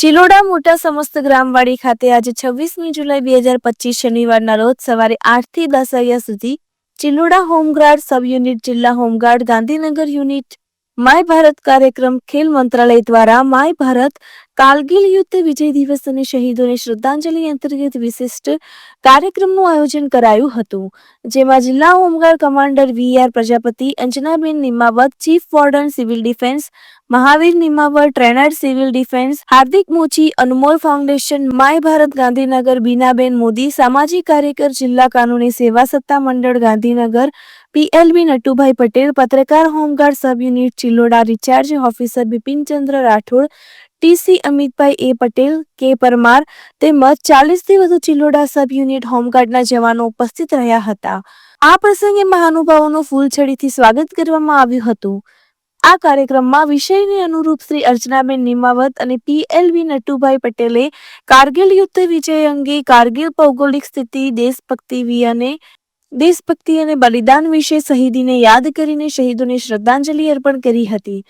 ચિલોડા મોટા સમસ્ત ગ્રામવાડી ખાતે આજે છવ્વીસમી જુલાઈ બે હજાર પચીસ શનિવારના રોજ સવારે આઠથી દસ વાગ્યા સુધી Chiloda home guard sub unit જિલ્લા home guard, Gandhinagar unit, my Bharat કાર્યક્રમ, ખેલ મંત્રાલય દ્વારા માય ભારત કારગિલ યુદ્ધ વિજય દિવસ અને શહીદોને શ્રદ્ધાંજલિ અંતર્ગત વિશિષ્ટ કાર્યક્રમનું આયોજન કરાયું હતું, જેમાં જિલ્લા home guard commander V R Prajapati, Anjanaben Nimavat, chief warden civil defence Mahavir Nimavar trainer civil defence, Hardik Mochi, Anmol foundation, my Bharat Gandhinagar, Binaben Modi, સામાજિક કાર્યકર જિલ્લા કાનૂની સેવા સત્તા મંડળ ગાંધીનગર પીએલબી નટુભાઈ પટેલ, પત્રકાર home guard sub unit Chiloda, recharge officer Bipinchandra Rathod, TC Amitbhai A Patel, K Parmar તેમજ ચાલીસથી વધુ ચિલોડા સબ યુનિટ હોમગાર્ડના જવાનો ઉપસ્થિત રહ્યા હતા. આ પ્રસંગે મહાનુભાવોનું ફૂલછડીથી સ્વાગત કરવામાં આવ્યું હતું. આ કાર્યક્રમમાં વિષયને અનુરૂપ શ્રી અર્ચનાબેન નિમાવત અને પીએલવી નટુભાઈ પટેલે કારગિલ યુદ્ધ વિજય અંગે કારગિલ ભૌગોલિક સ્થિતિ, દેશભક્તિ વિયાને, દેશભક્તિ અને બલિદાન વિશે શહીદીને યાદ કરીને શહીદોને શ્રદ્ધાંજલિ અર્પણ કરી હતી.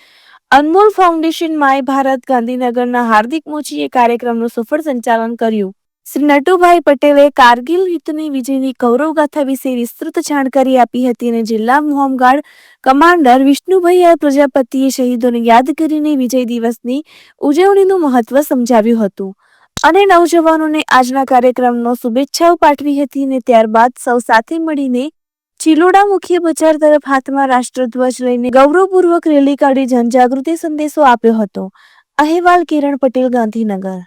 અનમોલ ફાઉન્ડેશન, માય ભારત ગાંધીનગરના હાર્દિક મોચીએ કાર્યક્રમનું સફળ સંચાલન કર્યું. શ્રી નટુભાઈ પટેલે કારગિલ યુદ્ધની વિજયની ગૌરવગાથા વિશે વિસ્તૃત જાણકારી આપી હતી અને જિલ્લા home guard commander Vishnubhai R પ્રજાપતિએ શહીદોને યાદ કરીને વિજય દિવસની ઉજવણીનું મહત્વ સમજાવ્યું હતું. અને નવજવાનોને આજના કાર્યક્રમનો શુભેચ્છાઓ પાઠવી હતી અને ત્યારબાદ સૌ સાથે મળીને ચિલોડા મુખ્ય બજાર તરફ હાથમાં રાષ્ટ્રધ્વજ લઈને ગૌરવપૂર્વક રેલી કાઢી જનજાગૃતિ સંદેશો આપ્યો હતો. અહેવાલ કિરણ પટેલ, ગાંધીનગર.